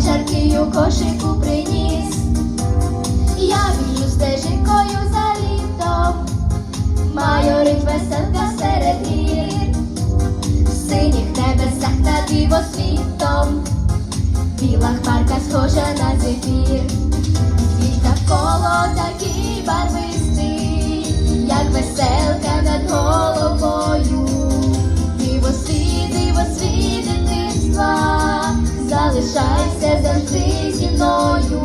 жаркий у кошику приніс. Я біжу стежинкою за літом, майорить веселка серед гір, в синіх небесах над дивосвітом, біла хмарка схожа на зефір, залишайся завжди зі мною.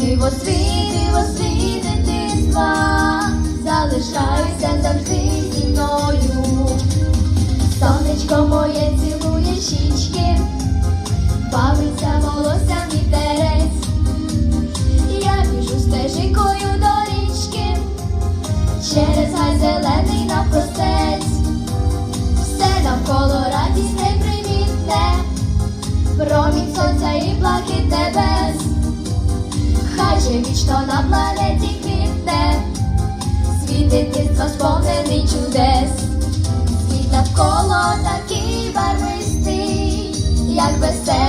Дивосвіт, дивосвіт дитинства, залишайся завжди зі мною. Сонечко моє цілує щічки, бавиться волоссям вітерець. Я біжу стежинкою до річки, через гай зелений навпростець. Все сонця і блакит небес. Хай же вічно на планеті квітне, світ дитинства сповнений чудес, світ навколо такий барвистий, як веселий.